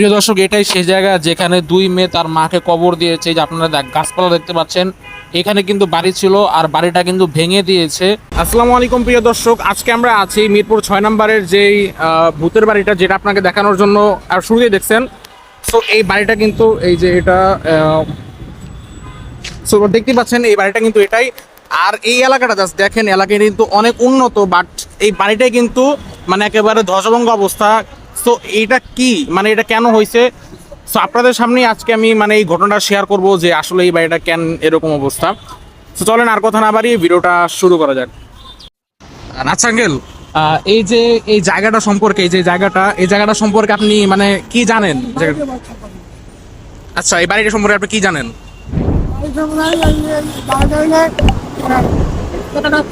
প্রিয় দর্শক, এটাই সেই জায়গা যেখানে দুই মেয়ে তার মাকে কবর দিয়েছে। যে আপনারা গাছপালা দেখতে পাচ্ছেন, এখানে কিন্তু বাড়ি ছিল আর বাড়িটা কিন্তু ভেঙে দিয়েছে। আসসালামু আলাইকুম প্রিয় দর্শক, আজকে আমরা আছি মিরপুর ছয় নম্বরের যেই ভূতের বাড়িটা, যেটা আপনাকে দেখানোর জন্য আর শুরুতেই দেখছেন। সো এই বাড়িটা কিন্তু, এই যে এটা সো দেখতে পাচ্ছেন, এই বাড়িটা কিন্তু এটাই। আর এই এলাকাটা জাস্ট দেখেন, এলাকাটা কিন্তু অনেক উন্নত বাট এই বাড়িটাই কিন্তু মানে একেবারে ধ্বজভঙ্গ অবস্থা। সো এইটা কি? মানে এটা কেন হয়েছে সো আপনাদের সামনেই আজকে আমি মানে এই ঘটনাটা শেয়ার করব যে আসলে এই বাড়িটা কেন এরকম অবস্থা। তো চলেন আর কথা না বাড়িয়ে ভিডিওটা শুরু করা যাক। নাচাঙ্গেল এই যে এই জায়গাটা সম্পর্কে এই যে জায়গাটা এই জায়গাটা সম্পর্কে আপনি মানে কি জানেন? আচ্ছা এই বাড়িটা সম্পর্কে আপনি কি জানেন?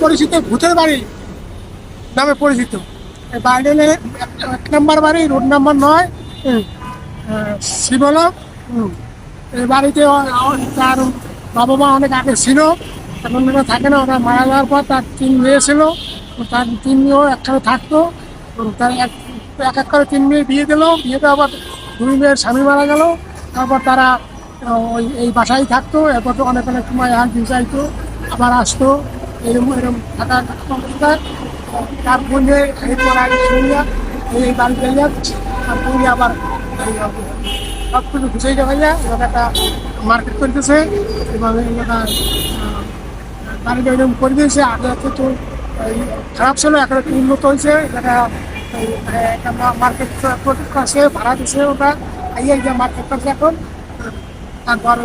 পরিচিত ভূতের বাড়ি নামে পরিচিত। এই বাইডেলে এক নম্বর বাড়ি, রোড নাম্বার নয় শিবলক এই বাড়িতে তার বাবা মা অনেক আগে ছিল, এখন ওরা থাকে না, ওরা মারা যাওয়ার পর তার তিন মেয়ে ছিল, তার তিন মেয়েও একসাথে থাকতো তার এক এক করে তিন মেয়ে বিয়ে দিল, বিয়ে দেওয়ার পর দুই মেয়ের স্বামী মারা গেল, তারপর তারা ওই, এই বাসায় থাকতো, এরপর তো অনেক অনেক সময় আর দিন চাইতো, আবার আসতো এরকম এরকম থাকার অবস্থা তারপরে এরপর আগে শুনিয়া এই বাড়ি যাইয়া তারপরে আবার সব কিছু যায় এবার একটা মার্কেট করতেছে এলাকা বাড়িটা এরকম করে দিয়েছে। আগে তো খারাপ ছিল এখন একটু উন্নত হয়েছে। এটা এই, একটা মার্কেট আছে ভাড়া দিছে ওটা। গিয়ে মার্কেট করছে এখন তারপর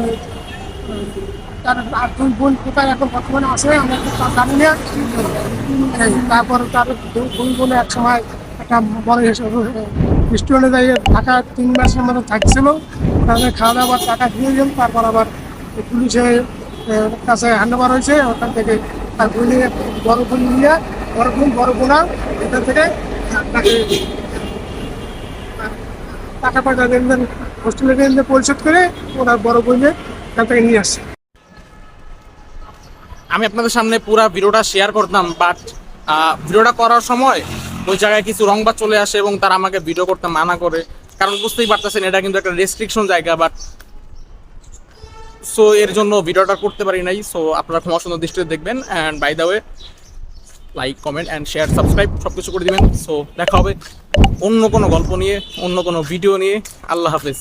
দুই বোন এখন না। তারপর তার এক সময় একটা বড় রেস্টুরেন্টে থাকা তিন মাসের মতো থাকছিল। তাদের খাওয়া দাওয়ার টাকা দিয়ে গেল তারপর আবার পুলিশের কাছে হ্যান্ড ওভার হয়েছে, ওখান থেকে তার বোনে বড় বোন নিয়ে, বড় বোন বড় বোনা এখান থেকে টাকা পয়সা লেনদেন হোস্টেলের লেনদেন পরিশোধ করে, ওনার বড় বোনে নিয়ে আসছে আমি আপনাদের সামনে পুরো ভিডিওটা শেয়ার করতাম বাট ভিডিওটা করার সময় ওই জায়গায় কিছু রংবাদ চলে আসে এবং তারা আমাকে ভিডিও করতে মানা করে। কারণ বুঝতেই পারতেছেন, এটা কিন্তু একটা রেস্ট্রিকশন জায়গা বাট সো এর জন্য ভিডিওটা করতে পারি নাই। সো আপনারা ক্ষমা সুন্দর দৃষ্টিতে দেখবেন and by the way like comment and share subscribe সব কিছু করে দিবেন। সো দেখা হবে অন্য কোনো গল্প নিয়ে, অন্য কোনো ভিডিও নিয়ে। আল্লাহ হাফিজ।